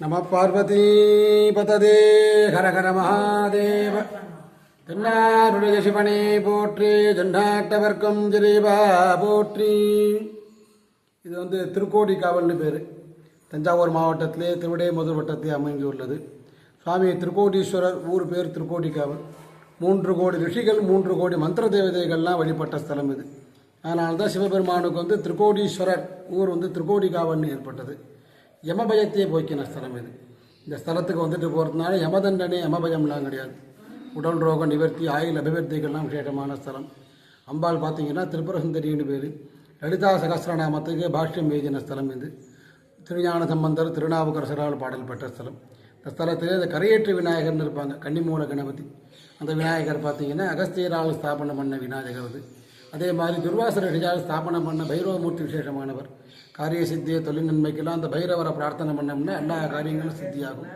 நம பார்வதி பததே ஹர மகாதேவ. தென்னாருடைய சிவனே போற்றி ஜண்டாட்டவர்க்கம் ஜெரீபா போற்றி. இது வந்து திருக்கோடி காவல்னு பேர். தஞ்சாவூர் மாவட்டத்திலே திருவிடைமுதல் வட்டத்திலே அமைந்துள்ளது. சுவாமி திருக்கோடீஸ்வரர் ஊர் பேர் திருக்கோடிக்காவல் மூன்று கோடி ரிஷிகள் மூன்று கோடி மந்திர தேவதைகள்லாம் வழிபட்ட ஸ்தலம் இது. அதனால தான் சிவபெருமானுக்கு வந்து திருக்கோடீஸ்வரர் ஊர் வந்து திருக்கோடிக்காவல்னு ஏற்பட்டது. யமபயத்தையே போக்கின ஸ்தலம் இது. இந்த ஸ்தலத்துக்கு வந்துட்டு போகிறதுனால யமதண்டனை யமபயம்லாம் கிடையாது. உடல் ரோக நிவர்த்தி ஆயுள் அபிவிருத்திகள்லாம் விசேஷமான ஸ்தலம். அம்பாள் பார்த்தீங்கன்னா திருப்புரசுந்தரின்னு பேர். லலிதா சகசிரநாமத்துக்கு பாஷ்யம் எழுதின ஸ்தலம் இது. திருஞான சம்பந்தர் திருநாவுக்கரசரால் பாடல் பெற்ற ஸ்தலம். இந்த ஸ்தலத்தில் இந்த கரையேற்று விநாயகர்னு இருப்பாங்க கன்னிமூல கணபதி. அந்த விநாயகர் பார்த்தீங்கன்னா அகஸ்தியரால் ஸ்தாபனம் பண்ண விநாயகர் அது. அதே மாதிரி துர்வாசர ரிஷியால் ஸ்தாபனம் பண்ண பைரவமூர்த்தி விசேஷமானவர். காரிய சித்தியை தொழில் நன்மைக்கெல்லாம் அந்த பைரவரை பிரார்த்தனை பண்ணோம்னா எல்லா காரியங்களும் சித்தியாகும்.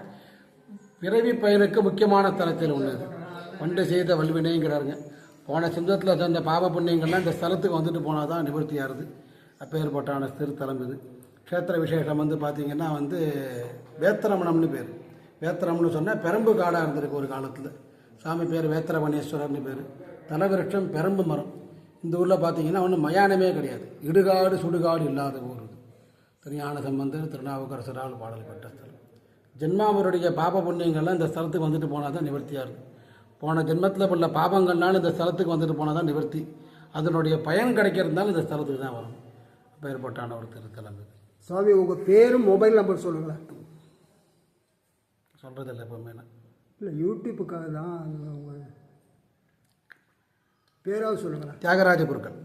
பிறவி பயனுக்கு முக்கியமான தலத்தில் உள்ளது. பண்டு செய்த வல்வினைங்கிறாருங்க. போன சிந்தத்தில் தந்த பாப புண்ணியங்கள்லாம் இந்த ஸ்தலத்துக்கு வந்துட்டு போனால் தான் நிவர்த்தி ஆகுது அப்பேற்பட்டான திருத்தலம் இது. க்ஷேத்திர விசேஷம் வந்து பார்த்திங்கன்னா வந்து வேத்திரமணம்னு பேர். வேத்திரம்னு சொன்னால் பெரம்பு காடாக இருந்திருக்கு ஒரு காலத்தில். சாமி பேர் வேத்திரமணேஸ்வரர்னு பேர். தலவிருட்சம் பெரம்பு மரம். இந்த ஊரில் பார்த்தீங்கன்னா ஒன்றும் மயானமே கிடையாது. இடுகாடு சுடுகாடு இல்லாத ஊர். திருஞான சம்பந்தர் திருநாவுக்கரசரால் பாடல் பெற்ற ஸ்தலம். ஜென்மாவருடைய பாப புண்ணியங்கள்லாம் இந்த ஸ்தலத்துக்கு வந்துட்டு போனால் தான் நிவர்த்தியாக இருக்கும். போன ஜென்மத்தில் உள்ள பாபங்கள்னால இந்த ஸ்தலத்துக்கு வந்துட்டு போனால் தான் நிவர்த்தி. அதனுடைய பயன் கிடைக்கிறதுனால இந்த ஸ்தலத்துக்கு தான் வரும். அப்பேற்பட்டான ஒரு திருத்தலம் இது சுவாமி உங்கள் பேரும் மொபைல் நம்பர் சொல்லுங்களேன். சொல்கிறதில்ல எப்பவுமே இல்லை யூடியூப்புக்காக தான் உங்கள் பேராவது சொல்லுங்களேன். தியாகராஜ குருக்கள்.